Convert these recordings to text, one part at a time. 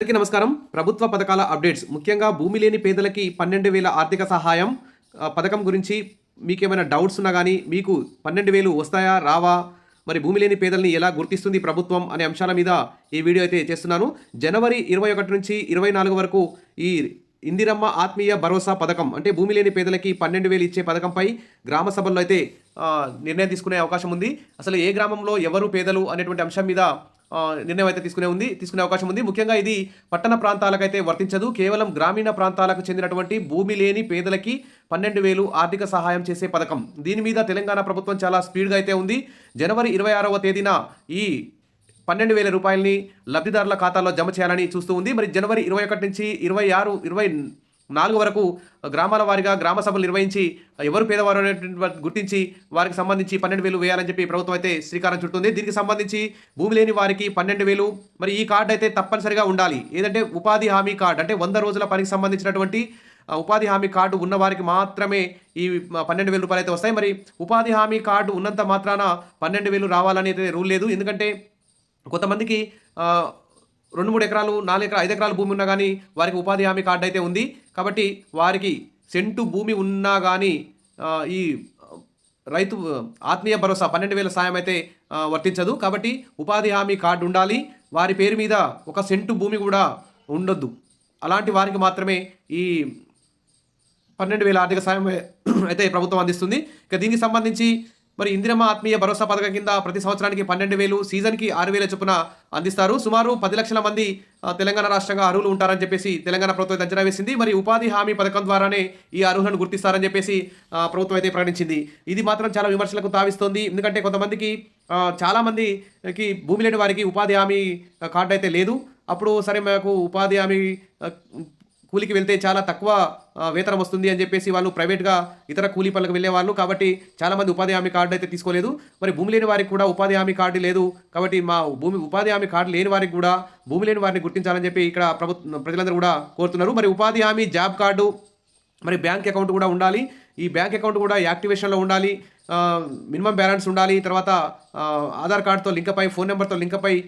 అందరికీ నమస్కారం. ప్రభుత్వ పథకాల అప్డేట్స్. ముఖ్యంగా భూమి లేని పేదలకి పన్నెండు వేల ఆర్థిక సహాయం. పథకం గురించి మీకేమైనా డౌట్స్ ఉన్నా కానీ మీకు పన్నెండు వేలు వస్తాయా రావా? మరి భూమి లేని పేదల్ని ఎలా గుర్తిస్తుంది ప్రభుత్వం అనే అంశాల మీద ఈ వీడియో అయితే చేస్తున్నాను. జనవరి ఇరవై ఒకటి నుంచి ఇరవై నాలుగు వరకు ఈ ఇందిరమ్మ ఆత్మీయ భరోసా పథకం అంటే భూమి లేని పేదలకి పన్నెండు వేలు ఇచ్చే పథకంపై గ్రామ సభల్లో అయితే నిర్ణయం తీసుకునే అవకాశం ఉంది. అసలు ఏ గ్రామంలో ఎవరు పేదలు అనేటువంటి అంశం మీద నిర్ణయం అయితే తీసుకునే ఉంది తీసుకునే అవకాశం ఉంది. ముఖ్యంగా ఇది పట్టణ ప్రాంతాలకైతే వర్తించదు. కేవలం గ్రామీణ ప్రాంతాలకు చెందినటువంటి భూమి లేని పేదలకి పన్నెండు వేలు ఆర్థిక సహాయం చేసే పథకం. దీని మీద తెలంగాణ ప్రభుత్వం చాలా స్పీడ్గా అయితే ఉంది. జనవరి ఇరవై ఆరవ తేదీన ఈ పన్నెండు వేల రూపాయలని లబ్ధిదారుల ఖాతాలో జమ చేయాలని చూస్తూ ఉంది. మరి జనవరి ఇరవై ఒకటి నుంచి ఇరవై ఆరు ఇరవై నాలుగు వరకు గ్రామాల వారిగా గ్రామ సభలు నిర్వహించి ఎవరు పేదవారు అనేటువంటి గుర్తించి వారికి సంబంధించి పన్నెండు వేలు వేయాలని చెప్పి ప్రభుత్వం అయితే శ్రీకారం చుడుతుంది దీనికి సంబంధించి భూమి లేని వారికి పన్నెండు వేలు. మరి ఈ కార్డు అయితే తప్పనిసరిగా ఉండాలి. ఏదంటే ఉపాధి హామీ కార్డు. అంటే వంద రోజుల పనికి సంబంధించినటువంటి ఉపాధి హామీ కార్డు ఉన్న వారికి మాత్రమే ఈ పన్నెండు వేల రూపాయలు అయితే వస్తాయి. మరి ఉపాధి హామీ కార్డు ఉన్నంత మాత్రాన పన్నెండు వేలు రావాలని అయితే రూల్ లేదు. ఎందుకంటే కొంతమందికి రెండు మూడు ఎకరాలు నాలుగు ఎకరాలు ఐదు ఎకరాల భూమి ఉన్నా కానీ వారికి ఉపాధి హామీ కార్డు అయితే ఉంది. కాబట్టి వారికి సెంటు భూమి ఉన్నా కానీ ఈ రైతు ఆత్మీయ భరోసా పన్నెండు వేల సాయం అయితే వర్తించదు. కాబట్టి ఉపాధి హామీ కార్డు ఉండాలి. వారి పేరు మీద ఒక సెంటు భూమి కూడా ఉండొద్దు. అలాంటి వారికి మాత్రమే ఈ పన్నెండు వేల ఆర్థిక సాయం అయితే ప్రభుత్వం అందిస్తుంది. ఇక దీనికి సంబంధించి మరి ఇందిరమ్మ ఆత్మీయ భరోసా పథకం కింద ప్రతి సంవత్సరానికి పన్నెండు వేలు సీజన్కి ఆరు వేల చొప్పున అందిస్తారు. సుమారు పది లక్షల మంది తెలంగాణ రాష్ట్రంగా అర్హులు ఉంటారని చెప్పేసి తెలంగాణ ప్రభుత్వం అంచనా వేసింది. మరి ఉపాధి హామీ పథకం ద్వారానే ఈ అర్హులను గుర్తిస్తారని చెప్పేసి ప్రభుత్వం అయితే ప్రకటించింది. ఇది మాత్రం చాలా విమర్శలకు తావిస్తోంది. ఎందుకంటే కొంతమందికి చాలామందికి భూమి లేని వారికి ఉపాధి హామీ కార్డు అయితే లేదు. అప్పుడు సరే మాకు ఉపాధి హామీ కూలికి వెళ్తే చాలా తక్కువ వేతనం వస్తుంది అని చెప్పేసి వాళ్ళు ప్రైవేట్గా ఇతర కూలీ పనులకు వెళ్ళేవాళ్ళు కాబట్టి చాలామంది ఉపాధి హామీ కార్డు అయితే తీసుకోలేదు. మరి భూమి లేని వారికి కూడా ఉపాధి హామీ కార్డు లేదు. కాబట్టి మా భూమి ఉపాధి హామీ కార్డు లేని వారికి కూడా భూమి లేని వారిని గుర్తించాలని చెప్పి ఇక్కడ ప్రభుత్వ ప్రజలందరూ కూడా కోరుతున్నారు. మరి ఉపాధి హామీ జాబ్ కార్డు మరి బ్యాంక్ అకౌంట్ కూడా ఉండాలి. ఈ బ్యాంక్ అకౌంట్ కూడా యాక్టివేషన్లో ఉండాలి. మినిమం బ్యాలెన్స్ ఉండాలి. తర్వాత ఆధార్ కార్డుతో లింక్ అయి ఫోన్ నెంబర్తో లింక్ అయి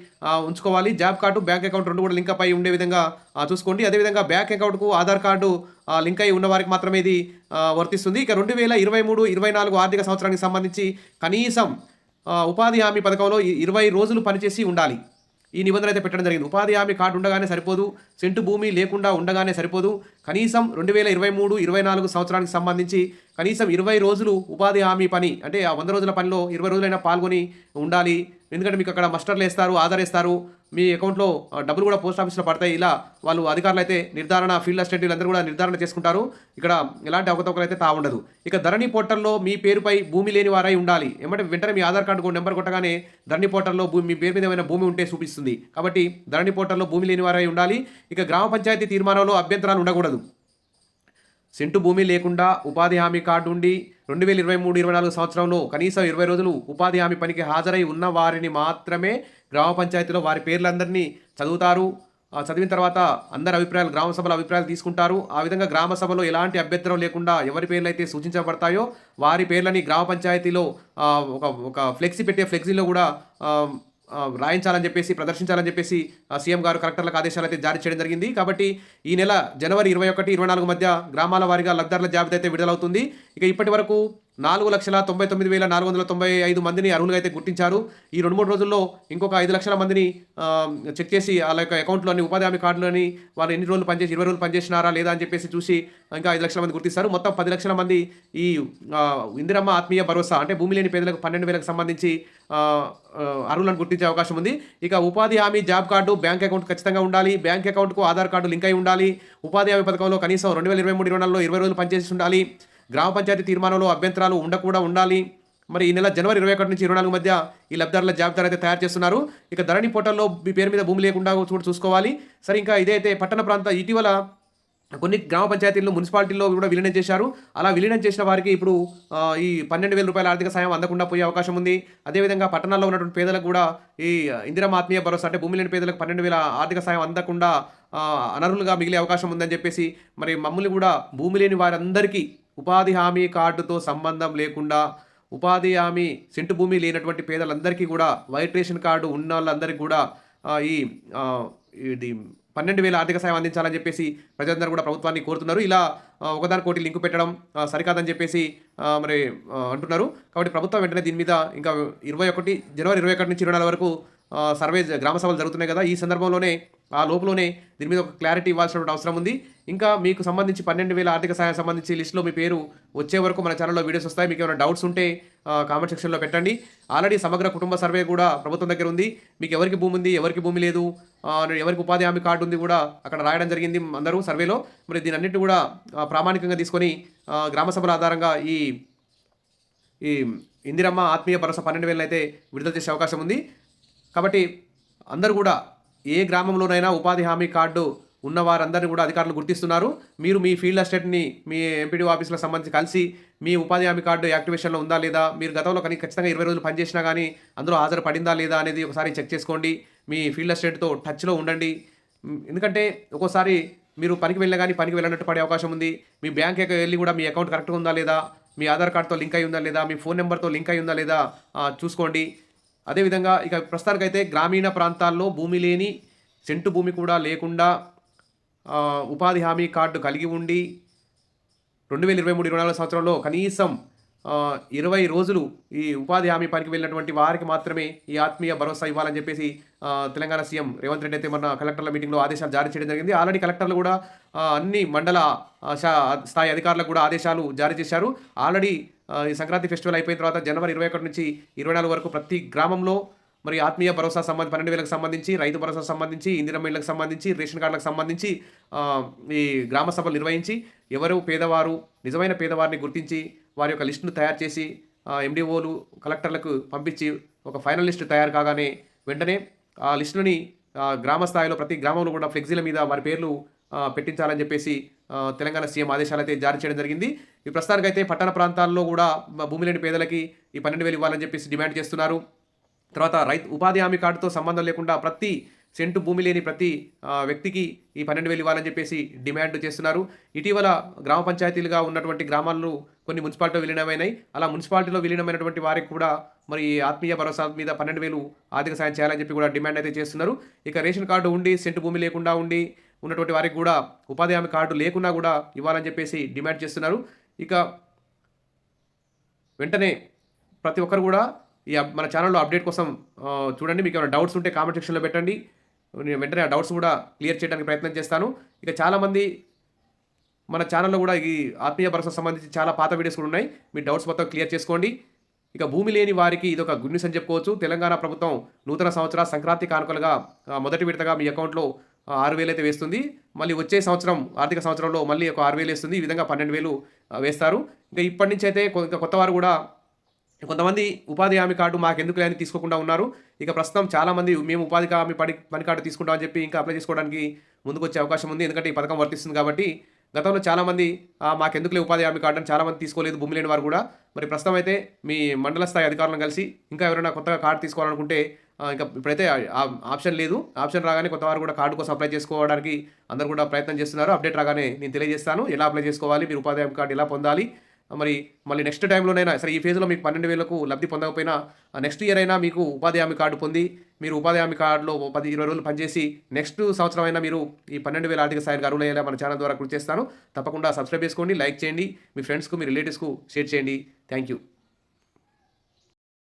ఉంచుకోవాలి. జాబ్ కార్డు బ్యాంక్ అకౌంట్ రెండు కూడా లింక్ అయి ఉండే విధంగా చూసుకోండి. అదేవిధంగా బ్యాంక్ అకౌంట్కు ఆధార్ కార్డు లింక్ అయి ఉన్న వారికి మాత్రమే ఇది వర్తిస్తుంది. ఇక రెండు వేల ఇరవై మూడు ఇరవై నాలుగు ఆర్థిక సంవత్సరానికి సంబంధించి కనీసం ఉపాధి హామీ పథకంలో ఇరవై రోజులు పనిచేసి ఉండాలి. ఈ నిబంధన అయితే పెట్టడం జరిగింది. ఉపాధి హామీ కార్డు ఉండగానే సరిపోదు. సెంటు భూమి లేకుండా ఉండగానే సరిపోదు. కనీసం రెండు వేల ఇరవై మూడు ఇరవై నాలుగు సంవత్సరానికి సంబంధించి కనీసం ఇరవై రోజులు ఉపాధి హామీ పని అంటే ఆ వంద రోజుల పనిలో ఇరవై రోజులైనా పాల్గొని ఉండాలి. ఎందుకంటే మీకు అక్కడ మస్టర్లు వేస్తారు ఆధార్ వేస్తారు. మీ అకౌంట్లో డబ్బులు కూడా పోస్ట్ ఆఫీస్లో పడతాయి. ఇలా వాళ్ళు అధికారులు అయితే నిర్ధారణ ఫీల్డ్ అసిస్టెంట్ వీళ్ళందరూ కూడా నిర్ధారణ చేసుకుంటారు. ఇక్కడ ఎలాంటి అవకతవకలు అయితే తాగుండదు ఉండదు. ఇక ధరణి పోర్టల్లో మీ పేరుపై భూమి లేని వారై ఉండాలి. ఏమంటే వెంటనే మీ ఆధార్ కార్డు నెంబర్ కొట్టగానే ధరణి పోర్టల్లో భూమి మీ పేరు మీద ఏమైనా భూమి ఉంటే చూపిస్తుంది. కాబట్టి ధరణి పోర్టల్లో భూమి లేని వారై ఉండాలి. ఇక గ్రామ పంచాయతీ తీర్మానంలో అభ్యంతరాలు ఉండకూడదు. సెంటు భూమి లేకుండా ఉపాధి హామీ కార్డు ఉండి రెండు వేల ఇరవై మూడు ఇరవై నాలుగు సంవత్సరంలో కనీసం ఇరవై రోజులు ఉపాధి హామీ పనికి హాజరై ఉన్న వారిని మాత్రమే గ్రామ పంచాయతీలో వారి పేర్లందరినీ చదువుతారు. చదివిన తర్వాత అందరి అభిప్రాయాలు గ్రామ సభల అభిప్రాయాలు తీసుకుంటారు. ఆ విధంగా గ్రామ సభలో ఎలాంటి అభ్యంతరం లేకుండా ఎవరి పేర్లు అయితే సూచించబడతాయో వారి పేర్లని గ్రామ పంచాయతీలో ఒక ఒక ఫ్లెక్సీ పెట్టే ఫ్లెక్సీలో కూడా రాయించాలని చెప్పేసి ప్రదర్శించాలని చెప్పేసి సీఎం గారు కలెక్టర్లకు ఆదేశాలు అయితే జారీ చేయడం జరిగింది. కాబట్టి ఈ నెల జనవరి ఇరవై ఒకటి ఇరవై నాలుగు మధ్య గ్రామాల వారీగా లబ్ధారుల జాబితా అయితే విడుదలవుతుంది. ఇక ఇప్పటి వరకు నాలుగు లక్షల తొంభై తొమ్మిది వేల నాలుగు వందల తొంభై ఐదు మందిని అర్హులుగా అయితే గుర్తించారు. ఈ రెండు మూడు రోజుల్లో ఇంకొక ఐదు లక్షల మందిని చెక్ చేసి వాళ్ళ యొక్క అకౌంట్లోని ఉపాధి హామీ కార్డులోని వాళ్ళు ఎన్ని రోజులు పనిచేసి ఇరవై రోజులు పనిచేసినారా లేదా అని చెప్పేసి చూసి ఇంకా ఐదు లక్షల మంది గుర్తిస్తారు. మొత్తం పది లక్షల మంది ఈ ఇందిరమ్మ ఆత్మీయ భరోసా అంటే భూమి లేని పేదలకు పన్నెండు వేలకు సంబంధించి అర్హులను గుర్తించే అవకాశం ఉంది. ఇక ఉపాధి హామీ జాబ్ కార్డు బ్యాంక్ అకౌంట్ ఖచ్చితంగా ఉండాలి. బ్యాంక్ అకౌంట్కు ఆధార్ కార్డు లింక్ అయి ఉండాలి. ఉపాధి హామీ పథకంలో కనీసం రెండు వేల ఇరవై మూడు ఇరవై నాలుగులో ఇరవై రోజులు పనిచేసి ఉండాలి. గ్రామ పంచాయతీ తీర్మానంలో అభ్యంతరాలు ఉండకుండా ఉండాలి. మరి ఈ నెల జనవరి ఇరవై ఒకటి నుంచి ఇరవై నాలుగు మధ్య ఈ లబ్ధారుల జాబితా అయితే తయారు చేస్తున్నారు. ఇక ధరణి పోర్టల్లో మీ పేరు మీద భూమి లేకుండా కూడా చూసుకోవాలి. సరే ఇంకా ఇదైతే పట్టణ ప్రాంత ఇటీవల కొన్ని గ్రామ పంచాయతీల్లో మున్సిపాలిటీల్లో కూడా విలీనం చేశారు. అలా విలీనం చేసిన వారికి ఇప్పుడు ఈ పన్నెండు వేల రూపాయల ఆర్థిక సాయం అందకుండా పోయే అవకాశం ఉంది. అదేవిధంగా పట్టణాల్లో ఉన్నటువంటి పేదలకు కూడా ఈ ఇందిరమ్మ ఆత్మీయ భరోసా అంటే భూమి లేని పేదలకు పన్నెండు వేల ఆర్థిక సాయం అందకుండా అనర్హులుగా మిగిలే అవకాశం ఉందని చెప్పేసి మరి మమ్మల్ని కూడా భూమి లేని వారందరికీ ఉపాధి హామీ కార్డుతో సంబంధం లేకుండా ఉపాధి హామీ సెంటు భూమి లేనటువంటి పేదలందరికీ కూడా వైట్ రేషన్ కార్డు ఉన్న వాళ్ళందరికీ కూడా ఈ ఇది పన్నెండు వేల ఆర్థిక సాయం అందించాలని చెప్పేసి ప్రజలందరూ కూడా ప్రభుత్వాన్ని కోరుతున్నారు. ఇలా ఒకదాని కోటి లింకు పెట్టడం సరికాదని చెప్పేసి మరి అంటున్నారు. కాబట్టి ప్రభుత్వం వెంటనే దీని మీద ఇంకా ఇరవై ఒకటి జనవరి ఇరవై ఒకటి నుంచి ఇరవై నాలుగు వరకు సర్వే గ్రామ సభలు జరుగుతున్నాయి కదా ఈ సందర్భంలోనే ఆ లోపలోనే దీని మీద ఒక క్లారిటీ ఇవ్వాల్సినటువంటి అవసరం ఉంది. ఇంకా మీకు సంబంధించి పన్నెండు వేల ఆర్థిక సహాయం సంబంధించి లిస్టులో మీ పేరు వచ్చే వరకు మన ఛానల్లో వీడియోస్ వస్తాయి. మీకు ఏమైనా డౌట్స్ ఉంటే కామెంట్ సెక్షన్లో పెట్టండి. ఆల్రెడీ సమగ్ర కుటుంబ సర్వే కూడా ప్రభుత్వం దగ్గర ఉంది. మీకు ఎవరికి భూమి ఉంది ఎవరికి భూమి లేదు ఎవరికి ఉపాధి హామీ కార్డు ఉంది కూడా అక్కడ రాయడం జరిగింది అందరూ సర్వేలో. మరి దీని అన్నిటి కూడా ప్రామాణికంగా తీసుకొని గ్రామ సభల ఆధారంగా ఈ ఈ ఇందిరమ్మ ఆత్మీయ భరోసా పన్నెండు వేలను అయితే విడుదల చేసే అవకాశం ఉంది. కాబట్టి అందరూ కూడా ఏ గ్రామంలోనైనా ఉపాధి హామీ కార్డు ఉన్న వారందరినీ కూడా అధికారులు గుర్తిస్తున్నారు. మీరు మీ ఫీల్డ్ అసిస్టెంట్ని మీ ఎంపీడీ ఆఫీసులకు సంబంధించి కలిసి మీ ఉపాధి హామీ కార్డు యాక్టివేషన్లో ఉందా లేదా మీరు గతంలో కానీ ఖచ్చితంగా ఇరవై రోజులు పనిచేసినా కానీ అందులో హాజరు పడిందా లేదా అనేది ఒకసారి చెక్ చేసుకోండి. మీ ఫీల్డ్ అసిస్టెంట్తో టచ్లో ఉండండి. ఎందుకంటే ఒక్కోసారి మీరు పనికి వెళ్ళినా కానీ పనికి వెళ్ళినట్టు పడే అవకాశం ఉంది. మీ బ్యాంక్ వెళ్ళి కూడా మీ అకౌంట్ కరెక్ట్గా ఉందా లేదా మీ ఆధార్ కార్డ్తో లింక్ అయి ఉందా లేదా మీ ఫోన్ నెంబర్తో లింక్ అయి ఉందా లేదా చూసుకోండి. అదేవిధంగా ఇక ప్రస్తుతానికైతే గ్రామీణ ప్రాంతాల్లో భూమి లేని సెంటు భూమి కూడా లేకుండా ఉపాధి హామీ కార్డు కలిగి ఉండి రెండు వేల ఇరవై మూడు ఇరవై నాలుగు సంవత్సరంలో కనీసం ఇరవై రోజులు ఈ ఉపాధి హామీ పనికి వెళ్ళినటువంటి వారికి మాత్రమే ఈ ఆత్మీయ భరోసా ఇవ్వాలని చెప్పేసి తెలంగాణ సీఎం రేవంత్ రెడ్డి అయితే మన కలెక్టర్ల మీటింగ్లో ఆదేశాలు జారీ చేయడం జరిగింది. ఆల్రెడీ కలెక్టర్లు కూడా అన్ని మండల స్థాయి అధికారులకు కూడా ఆదేశాలు జారీ చేశారు. ఆల్రెడీ ఈ సంక్రాంతి ఫెస్టివల్ అయిపోయిన తర్వాత జనవరి ఇరవై ఒకటి నుంచి ఇరవై నాలుగు వరకు ప్రతి గ్రామంలో మరి ఆత్మీయ భరోసా సంబంధించి పన్నెండు వేలకు సంబంధించి రైతు భరోసా సంబంధించి ఇందిరమ్మ ఇళ్ళకి సంబంధించి రేషన్ కార్డులకు సంబంధించి ఈ గ్రామ సభలు నిర్వహించి ఎవరు పేదవారు నిజమైన పేదవారిని గుర్తించి వారి యొక్క లిస్టును తయారు చేసి ఎండిఓలు కలెక్టర్లకు పంపించి ఒక ఫైనల్ లిస్టు తయారు కాగానే వెంటనే ఆ లిస్టుని గ్రామ స్థాయిలో ప్రతి గ్రామంలో కూడా ఫ్లెక్సీల మీద వారి పేర్లు పెట్టించాలని చెప్పేసి తెలంగాణ సీఎం ఆదేశాలు అయితే జారీ చేయడం జరిగింది. ఈ ప్రస్తుతానికైతే పట్టణ ప్రాంతాల్లో కూడా భూమి లేని పేదలకి ఈ పన్నెండు వేలు ఇవ్వాలని చెప్పేసి డిమాండ్ చేస్తున్నారు. తర్వాత రైతు ఉపాధి హామీ కార్డుతో సంబంధం లేకుండా ప్రతి సెంటు భూమి లేని ప్రతి వ్యక్తికి ఈ పన్నెండు వేలు ఇవ్వాలని చెప్పేసి డిమాండ్ చేస్తున్నారు. ఇటీవల గ్రామ పంచాయతీలుగా ఉన్నటువంటి గ్రామాలను కొన్ని మున్సిపాలిటీలో విలీనమైనాయి అలా మున్సిపాలిటీలో విలీనమైనటువంటి వారికి కూడా మరి ఆత్మీయ భరోసా మీద పన్నెండు వేలు ఆర్థిక సాయం చేయాలని చెప్పి కూడా డిమాండ్ అయితే చేస్తున్నారు. ఇక రేషన్ కార్డు ఉండి సెంటు భూమి లేకుండా ఉండి ఉన్నటువంటి వారికి కూడా ఉపాధి హామీ కార్డు లేకున్నా కూడా ఇవ్వాలని చెప్పేసి డిమాండ్ చేస్తున్నారు. ఇక వెంటనే ప్రతి ఒక్కరు కూడా ఈ మన ఛానల్లో అప్డేట్ కోసం చూడండి. మీకు ఏమైనా డౌట్స్ ఉంటే కామెంట్ సెక్షన్లో పెట్టండి. నేను వెంటనే ఆ డౌట్స్ కూడా క్లియర్ చేయడానికి ప్రయత్నం చేస్తాను. ఇక చాలామంది మన ఛానల్లో కూడా ఈ ఆత్మీయ భరోసా సంబంధించి చాలా పాత వీడియోస్ కూడా ఉన్నాయి. మీ డౌట్స్ మొత్తం క్లియర్ చేసుకోండి. ఇక భూమి లేని వారికి ఇది ఒక గుడ్ న్యూస్ అని చెప్పుకోవచ్చు. తెలంగాణ ప్రభుత్వం నూతన సంవత్సర సంక్రాంతి కానుకలుగా మొదటి విడతగా మీ అకౌంట్లో ఆరు వేలు అయితే వేస్తుంది. మళ్ళీ వచ్చే సంవత్సరం ఆర్థిక సంవత్సరంలో మళ్ళీ ఒక ఆరు వేలు వేస్తుంది. ఈ విధంగా పన్నెండు వేలు వేస్తారు. ఇంకా ఇప్పటి నుంచి అయితే కొ- ఇంకా కొత్త వారు కూడా కొంతమంది ఉపాధి హామీ కార్డు మాకు ఎందుకు అని తీసుకోకుండా ఉన్నారు. ఇక ప్రస్తుతం చాలామంది మేము ఉపాధి హామీ పని పని కార్డు తీసుకుంటామని చెప్పి ఇంకా అప్లై చేసుకోవడానికి ముందుకు వచ్చే అవకాశం ఉంది. ఎందుకంటే ఈ పథకం వర్తిస్తుంది కాబట్టి గతంలో చాలామంది మాకెందుకులే ఉపాధి హామీ కార్డు అని చాలామంది తీసుకోలేదు భూమి లేని వారు కూడా. మరి ప్రస్తుతం అయితే మీ మండల స్థాయి అధికారులను కలిసి ఇంకా ఎవరైనా కొత్తగా కార్డు తీసుకోవాలనుకుంటే ఇంకా ఇప్పుడైతే ఆ- ఆప్షన్ లేదు. ఆప్షన్ రాగానే కొత్త వారు కూడా కార్డు కోసం అప్లై చేసుకోవడానికి అందరూ కూడా ప్రయత్నం చేస్తున్నారు. అప్డేట్ రాగానే నేను తెలియజేస్తాను. ఎలా అప్లై చేసుకోవాలి మీరు ఉపాధి హామీ కార్డు ఎలా పొందాలి మరి మళ్ళీ నెక్స్ట్ టైంలోనైనా సరే ఈ ఫేజ్లో మీకు పన్నెండు వేలకు లబ్ధి పొందకపోయినా నెక్స్ట్ ఇయర్ అయినా మీకు ఉపాధి హామీ కార్డు పొంది మీరు ఉపాధి హామీ కార్డులో పది ఇరవై రోజులు పనిచేసి నెక్స్ట్ సంవత్సరం అయినా మీరు ఈ పన్నెండు వేల ఆర్థిక సాయానికి అరువులయ్యేలా మన ఛానల్ ద్వారా కృషి చేస్తాను. తప్పకుండా సబ్స్క్రైబ్ చేసుకోండి లైక్ చేయండి మీ ఫ్రెండ్స్కు మీ రిలేటివ్స్కు షేర్ చేయండి. Thank you.